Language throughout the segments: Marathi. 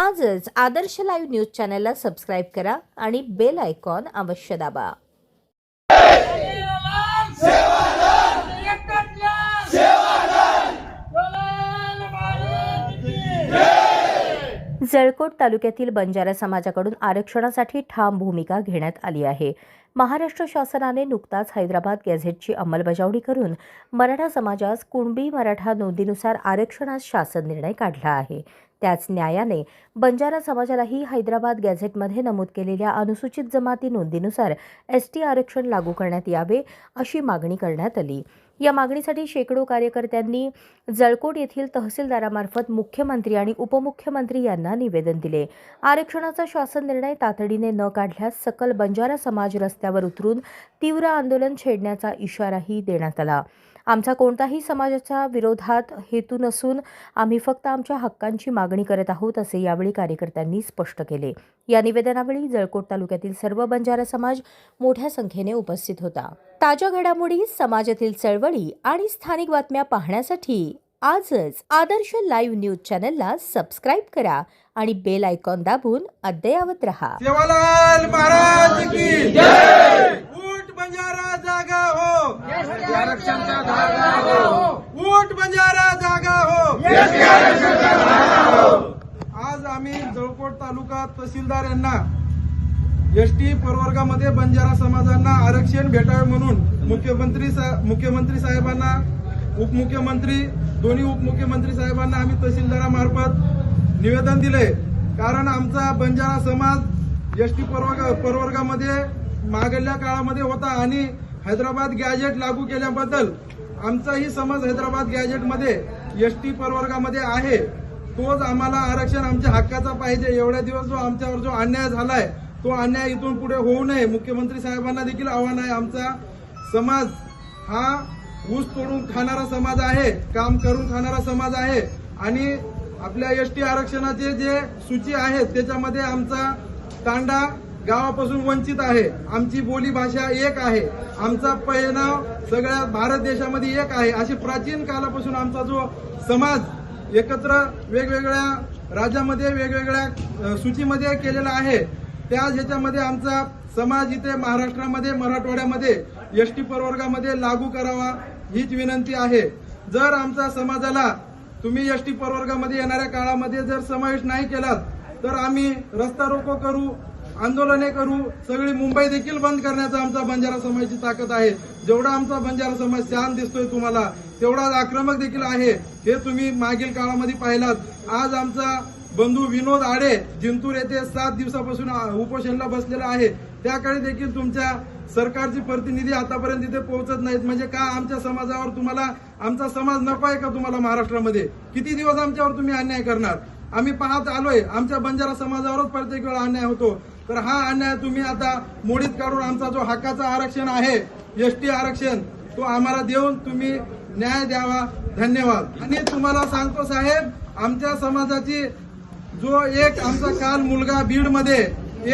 आजच आदर्श लाईव्ह न्यूज चॅनलला सबस्क्राईब करा आणि बेल आयकॉन अवश्य दाबा. जळकोट तालुक्यातील बंजारा समाजाकडून आरक्षणासाठी ठाम भूमिका घेण्यात आली आहे. महाराष्ट्र शासनाने नुकताच हैदराबाद गॅझेटची अंमलबजावणी करून मराठा समाजास कुणबी मराठा नोंदीनुसार आरक्षणास शासन निर्णय काढला आहे. त्याच न्यायाने बंजारा समाजालाही हैदराबाद गॅझेटमध्ये नमूद केलेल्या अनुसूचित जमाती नोंदीनुसार एस टी आरक्षण लागू करण्यात यावे अशी मागणी करण्यात आली. या मागणीसाठी शेकडो कार्यकर्त्यांनी जळकोट येथील तहसीलदारामार्फत मुख्यमंत्री आणि उपमुख्यमंत्री यांना निवेदन दिले. आरक्षणाचा शासन निर्णय तातडीने न काढल्यास सकल बंजारा समाज रस्त्यावर उतरून तीव्र आंदोलन छेडण्याचा इशाराही देण्यात आला. आमचा कोणताही समाजाच्या विरोधात हेतू नसून आम्ही फक्त आमच्या हक्कांची मागणी करत आहोत असे यावेळी कार्यकर्त्यांनी स्पष्ट केले. या निवेदनावेळी जळकोट तालुक्यातील सर्व बंजारा समाज मोठ्या संख्येने उपस्थित होता. ताज्या घडामोडी समाजातील चळवळी आणि स्थानिक बातम्या पाहण्यासाठी आजच आदर्श लाईव्ह न्यूज चॅनलला सबस्क्राईब करा आणि बेल आयकॉन दाबून अद्ययावत रहा. सेवालाल महाराज की जय! बंजारा आरक्षणचा धागा हो. ऊट बंजारा जागा हो. आज आम्ही जळकोट तालुका तहसीलदार यांना एसटी प्रवर्गामध्ये बंजारा समाजांना आरक्षण भेटावे म्हणून मुख्यमंत्री सा- मुख्यमंत्री साहेबांना उपमुख्यमंत्री दोन्ही उपमुख्यमंत्री साहेबांना आम्ही तहसीलदारामार्फत निवेदन दिले. कारण आमचा बंजारा समाज एसटी प्रवर्ग प्रवर्गामध्ये मागल्या काळामध्ये होता आणि हैदराबाद गॅजेट लागू केल्याबद्दल आमचाही समाज हैदराबाद गॅजेटमध्ये एसटी प्रवर्गामध्ये आहे. तोच आम्हाला आरक्षण आमच्या हक्काचा पाहिजे. एवढ्या दिवस जो आमच्यावर जो अन्याय झालाय तो अन्याय इथून पुढे होऊ नये. मुख्यमंत्री साहेबांना देखील आव्हान आहे. आमचा समाज हा ऊस तोडून खाणारा समाज आहे काम करून खाणारा समाज आहे. आणि आपल्या एस टी आरक्षणाचे जे सूची आहेत त्याच्यामध्ये आमचा तांडा गावापासून वंचित आहे. आमची बोली भाषा एक आहे. आमचा पहिनाव सगळ्या भारत देशामध्ये एक आहे. अशी प्राचीन कालापासून आमचा जो समाज एकत्र वेगवेगळ्या राज्यामध्ये वेगवेगळ्या सूचीमध्ये केलेला आहे. त्याच ह्याच्यामध्ये आमचा समाज इथे महाराष्ट्रामध्ये मराठवाड्यामध्ये एस टी प्रवर्गामध्ये लागू करावा हीच विनंती आहे. जर आमच्या समाजाला तुम्ही एस टी प्रवर्गामध्ये येणाऱ्या काळामध्ये जर समावेश नाही केलात तर आम्ही रस्ता रोको करू आंदोलने करू. सगळी मुंबई देखील बंद करण्याचा आमचा बंजारा समाजाची ताकद आहे. जेवढा आमचा बंजारा समाज शांत दिसतोय तुम्हाला तेवढा आक्रमक देखील आहे. हे तुम्ही मागील काळामध्ये पाहिलात. आज आमचा बंधू विनोद आडे जिंतूर येथे सात दिवसापासून उपोषणला बसलेला आहे. त्याकडे देखील तुमच्या सरकारचे प्रतिनिधी आतापर्यंत इथे पोहोचत नाहीत. म्हणजे का आमच्या समाजावर तुम्हाला आमचा समाज नको आहे का तुम्हाला महाराष्ट्रामध्ये? किती दिवस आमच्यावर तुम्ही अन्याय करणार? आम्ही पाहत आलोय आमच्या बंजारा समाजावरच प्रत्येक वेळा अन्याय होतो. तर हा अन्याय तुम्ही आता मोडीत काढून आमचा जो हक्काचा आरक्षण आहे एस टी आरक्षण तो आम्हाला देऊन तुम्ही न्याय द्यावा. धन्यवाद. आणि तुम्हाला सांगतो साहेब आमच्या समाजाची जो एक आमचा काल मुलगा बीडमध्ये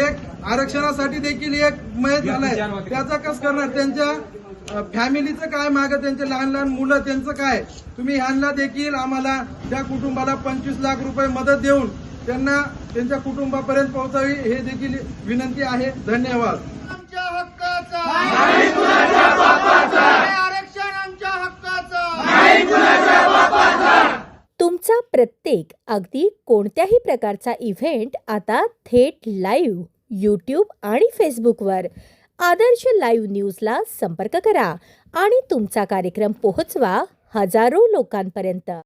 एक आरक्षणासाठी देखील एक मयत झालाय. त्याचा कस करणार? त्यांच्या फॅमिलीचं काय माग? त्यांचे लहान लहान मुलं त्यांचं काय? तुम्ही ह्यांना देखील आम्हाला त्या कुटुंबाला पंचवीस लाख रुपये मदत देऊन त्यांना त्यांच्या कुटुंबापर्यंत पोहोचावी हे देखील विनंती आहे. धन्यवाद. आमच्या हक्काचा. आरक्षण आमच्या हक्काचा. तुमचा प्रत्येक अगदी कोणत्याही प्रकारचा इव्हेंट आता थेट लाईव्ह यूट्यूब आणि फेसबुकवर. आदर्श लाईव्ह न्यूजला संपर्क करा आणि तुमचा कार्यक्रम पोहोचवा हजारो लोकांपर्यंत.